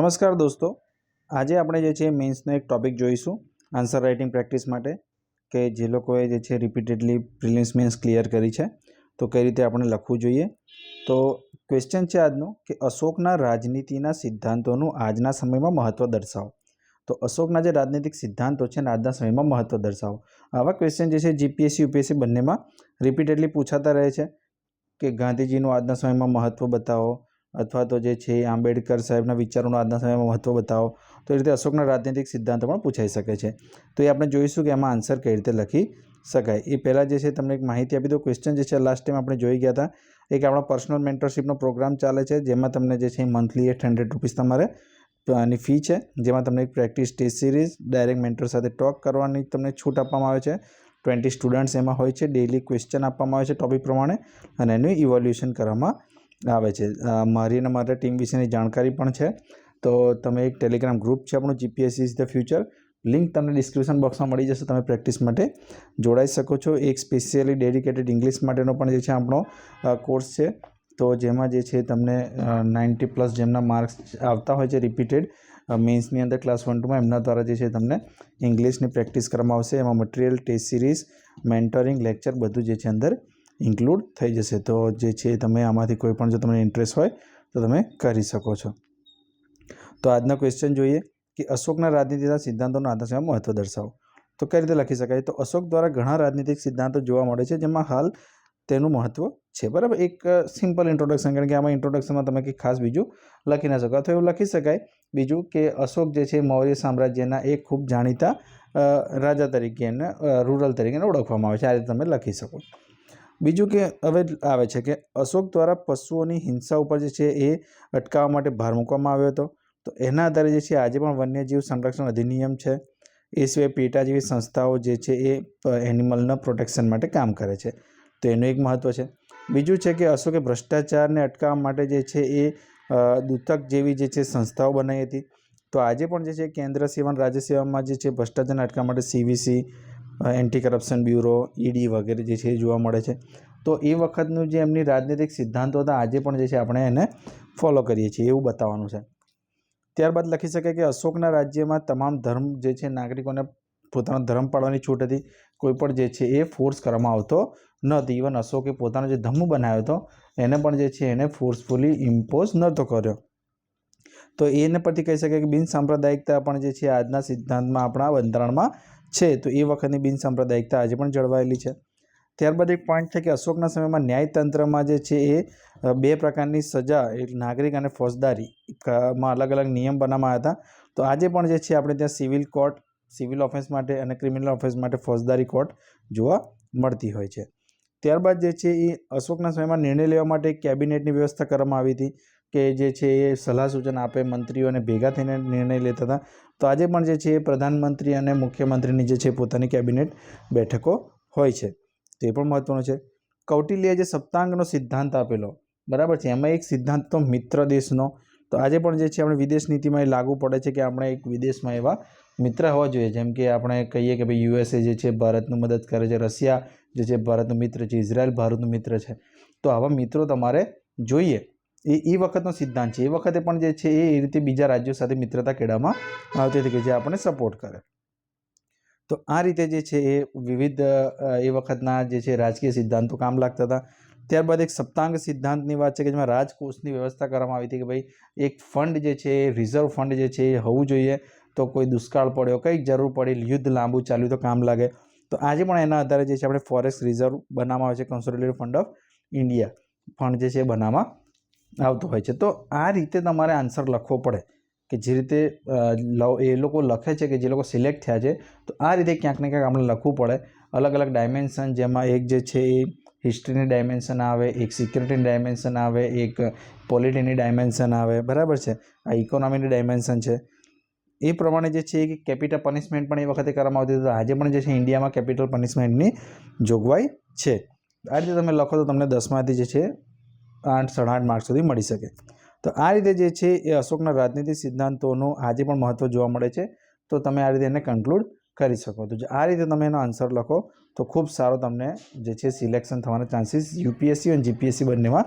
નમસ્કાર દોસ્તો. આજે આપણે જે છે મેન્સનો એક ટોપિક જોઈશું આન્સર રાઇટિંગ પ્રેક્ટિસ માટે, કે જે લોકોએ જે છે રિપીટેડલી પ્રિલિમ્સ મેન્સ ક્લિયર કરી છે, તો કઈ રીતે આપણે લખવું જોઈએ? તો ક્વેશ્ચન છે આજનો, કે અશોકના રાજનીતિના સિદ્ધાંતોનું આજના સમયમાં મહત્ત્વ દર્શાવો. તો અશોકના જે રાજનૈતિક સિદ્ધાંતો છે ને આજના સમયમાં મહત્ત્વ દર્શાવો. આવા ક્વેશ્ચન જે છે જીપીએસસી યુપીએસસી બંનેમાં રિપીટેડલી પૂછાતા રહે છે, કે ગાંધીજીનું આજના સમયમાં મહત્ત્વ બતાવો અથવા તો જે છે આંબેડકર સાહેબના વિચારોનું આજના સમયમાં મહત્ત્વ બતાવો. તો એ રીતે અશોકના રાજનૈતિક સિદ્ધાંતો પણ પૂછાઈ શકે છે. તો એ આપણે જોઈશું કે એમાં આન્સર કઈ રીતે લખી શકાય. એ પહેલાં જે છે તમને એક માહિતી આપી દો ક્વેશ્ચન જે છે લાસ્ટ ટાઈમ આપણે જોઈ ગયા હતા. એક આપણો પર્સનલ મેન્ટરશીપનો પ્રોગ્રામ ચાલે છે, જેમાં તમને જે છે મંથલી એટ હંડ્રેડ રૂપીસ તમારે આની ફી છે. જેમાં તમને એક practice test series direct mentor સાથે ટોક કરવાની તમને છૂટ આપવામાં આવે છે. ટ્વેન્ટી સ્ટુડન્ટ્સ એમાં હોય છે. ડેઇલી ક્વેશ્ચન આપવામાં આવે છે ટોપિક પ્રમાણે. અને એનું ઇવોલ્યુશન કરવામાં આવે છે. મારી અને મારા ટીમ વિશેની જાણકારી પણ છે. તો તમે એક ટેલિગ્રામ ગ્રુપ છે આપણું GPSC is the future. Link તમને ડિસ્ક્રિપ્શન બોક્સમાં મળી જશે. તમે પ્રેક્ટિસ માટે જોડાઈ શકો છો. એક સ્પેશિયલી ડેડિકેટેડ ઇંગ્લિશ માટેનો પણ જે છે આપણો કોર્સ છે. તો જેમાં જે છે તમને નાઇન્ટી પ્લસ જેમના માર્ક્સ આવતા હોય છે રિપીટેડ મેન્સની અંદર ક્લાસ વન ટુમાં એમના દ્વારા જે છે તમને ઇંગ્લિશની પ્રેક્ટિસ કરવામાં આવશે. એમાં material, test series, mentoring, lecture બધું જે છે અંદર ઇન્ક્લુડ થઈ જશે. તો જે છે તમે આમાંથી કોઈ પણ જો તમને ઇન્ટરેસ્ટ હોય તો તમે કરી શકો છો. તો આજના ક્વેશ્ચન જોઈએ કે અશોકના રાજનીતિના સિદ્ધાંતોનો આદર્શમાં મહત્વ દર્શાવો. તો કઈ રીતે લખી શકાય? તો અશોક દ્વારા ઘણા રાજનીતિક સિદ્ધાંતો જોવા મળે છે જેમાં હાલ તેનું મહત્ત્વ છે. બરાબર? એક સિમ્પલ ઇન્ટ્રોડક્શન કારણ કે આમાં ઇન્ટ્રોડક્શનમાં તમે કંઈક ખાસ બીજું લખી ના શકો. અથવા એવું લખી શકાય બીજું કે અશોક જે છે મૌર્ય સામ્રાજ્યના એક ખૂબ જાણીતા રાજા તરીકે એને રૂરલ તરીકે ઓળખવામાં આવે છે. આ રીતે તમે લખી શકો. બીજું કે હવે આવે છે કે અશોક દ્વારા પશુઓની હિંસા ઉપર જે છે એ અટકાવવા માટે ભાર મૂકવામાં આવ્યો હતો. તો એના આધારે જે છે આજે પણ વન્યજીવ સંરક્ષણ અધિનિયમ છે. એ સિવાય પેટા જેવી સંસ્થાઓ જે છે એ એનિમલના પ્રોટેક્શન માટે કામ કરે છે. તો એનું એક મહત્ત્વ છે. બીજું છે કે અશોકે ભ્રષ્ટાચારને અટકાવવા માટે જે છે એ દૂતક જેવી જે છે સંસ્થાઓ બનાવી હતી. તો આજે પણ જે છે કેન્દ્ર સેવા અને રાજ્ય સેવામાં જે છે ભ્રષ્ટાચારને અટકાવવા માટે CVC anti corruption bureau, ED વગેરે જે છે એ જોવા મળે છે. તો એ વખતનું જે એમની રાજનૈતિક સિદ્ધાંતો હતા, આજે પણ જે છે આપણે એને ફોલો કરીએ છીએ, એવું બતાવવાનું છે. ત્યારબાદ લખી શકાય કે અશોકના રાજ્યમાં તમામ ધર્મ જે છે નાગરિકોને પોતાનો ધર્મ પાળવાની છૂટ હતી. કોઈ પણ જે છે એ ફોર્સ કરવામાં આવતો નથી. ઇવન અશોકે પોતાનો જે ધમ્મ બનાવ્યો હતો, એને પણ જે છે એને ફોર્સફુલી ઇમ્પોઝ નહોતો કર્યો. તો એને પરથી કહી શકાય કે બિન સાંપ્રદાયિકતા પણ જે છે આજના સિદ્ધાંતમાં આપણા બંધારણમાં છે. તો એ વખતની બિન સાંપ્રદાયિકતા આજે પણ જળવાયેલી છે. ત્યારબાદ એક પોઈન્ટ છે કે અશોકના સમયમાં ન્યાયતંત્રમાં જે છે એ બે પ્રકારની સજા એટલે નાગરિક અને ફોજદારી માં અલગ અલગ નિયમ બનાવવામાં આવ્યા હતા. તો આજે પણ જે છે આપણે ત્યાં સિવિલ કોર્ટ, સિવિલ ઓફેન્સ માટે અને ક્રિમિનલ ઓફેન્સ માટે ફોજદારી કોર્ટ જોવા મળતી હોય છે. ત્યારબાદ જે છે એ, અશોકના સમયમાં નિર્ણય લેવા માટે કેબિનેટની વ્યવસ્થા કરવામાં આવી હતી. કે જે છે એ સલાહ સૂચન આપે, મંત્રીઓને ભેગા થઈને નિર્ણય લેતા હતા. તો આજે પણ જે છે એ પ્રધાનમંત્રી અને મુખ્યમંત્રીની જે છે પોતાની કેબિનેટ બેઠકો હોય છે. તે પણ મહત્ત્વનું છે. કૌટિલ્યએ જે સપ્તાંગનો સિદ્ધાંત આપેલો, બરાબર છે? એમાં એક સિદ્ધાંત તો મિત્ર દેશનો. તો આજે પણ જે છે આપણે વિદેશ નીતિમાં એ લાગુ પડે છે કે આપણે એક વિદેશમાં એવા મિત્ર હોવા જોઈએ. જેમ કે આપણે કહીએ કે ભાઈ યુએસએ જે છે ભારતનું મદદ કરે છે, રશિયા જે છે ભારતનું મિત્ર છે, ઇઝરાયલ ભારતનું મિત્ર છે. તો આવા મિત્રો તમારે જોઈએ. એ એ વખતનો સિદ્ધાંત છે. એ વખતે પણ જે છે એ રીતે બીજા રાજ્યો સાથે મિત્રતા કેળવવામાં આવતી હતી કે જે આપણને સપોર્ટ કરે. તો આ રીતે જે છે એ વિવિધ એ વખતના જે છે રાજકીય સિદ્ધાંતો કામ લાગતા હતા. ત્યારબાદ એક સપ્તાંગ સિદ્ધાંતની વાત છે કે જેમાં રાજકોષની વ્યવસ્થા કરવામાં આવી હતી કે ભાઈ એક ફંડ જે છે એ રિઝર્વ ફંડ જે છે એ હોવું જોઈએ. તો કોઈ દુષ્કાળ પડ્યો, કંઈક જરૂર પડી યુદ્ધ લાંબુ ચાલ્યું તો કામ લાગે. તો આજે પણ એના આધારે જે છે આપણે ફોરેસ્ટ રિઝર્વ બનાવવામાં આવે છે consolidated fund of India fund જે છે બનાવવામાં આવતો હોય છે. તો આ રીતે તમારે આન્સર લખવો પડે કે જે રીતે એ લોકો લખે છે કે જે લોકો સિલેક્ટ થયા છે, તો આ રીતે ક્યાંક ને ક્યાંક આપણે લખવું પડે. અલગ અલગ ડાયમેન્શન જેમાં એક જે છે એ હિસ્ટ્રીની ડાયમેન્શન આવે, એક સિક્યુરિટીની ડાયમેન્શન આવે, એક પોલિટીની ડાયમેન્શન આવે, બરાબર છે? આ ઇકોનોમીની ડાયમેન્શન છે. એ પ્રમાણે જે છે એ કેપિટલ પનિશમેન્ટ પણ એ વખતે કરવામાં આવતી હતી. આજે પણ જે છે ઇન્ડિયામાં કેપિટલ પનિશમેન્ટની જોગવાઈ છે. આ રીતે તમે લખો તો તમને દસમાંથી જે છે આઠ સાડા આઠ માર્ક સુધી મળી શકે. તો આ રીતે જે છે એ અશોકના રાજનીતિક સિદ્ધાંતોનું આજે પણ મહત્ત્વ જોવા મળે છે. તો તમે આ રીતે એને કન્ક્લુડ કરી શકો. તો આ રીતે તમે એનો આન્સર લખો, તો ખૂબ સારો તમને જે છે સિલેક્શન થવાના ચાન્સીસ યુપીએસસી અને જીપીએસસી બંનેમાં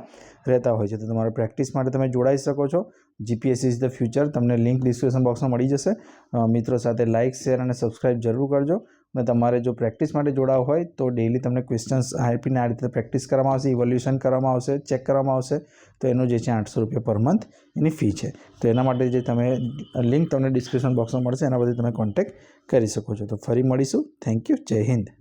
રહેતા હોય છે. તો તમારા પ્રેક્ટિસ માટે તમે જોડાઈ શકો છો. જીપીએસસી ઇઝ ધ ફ્યુચર તમને લિંક ડિસ્ક્રિપ્શન બોક્સમાં મળી જશે. મિત્રો સાથે લાઇક શેર અને સબસ્ક્રાઇબ જરૂર કરજો. અને તમારે જો પ્રેક્ટિસ માટે જોડાવ હોય, તો ડેલી તમને ક્વેશ્ચન્સ આપીને આ રીતે પ્રેક્ટિસ કરવામાં આવશે ઇવોલ્યુશન કરવામાં આવશે ચેક કરવામાં આવશે. તો એનું જે છે આઠસો રૂપિયા પર મંથ એની ફી છે. તો એના માટે જે તમે લિંક તમને ડિસ્ક્રિપ્શન બોક્સમાં મળશે, એના પરથી તમે કોન્ટેક્ટ કરી શકો છો. તો ફરી મળીશું. થેન્ક યુ જય હિન્દ.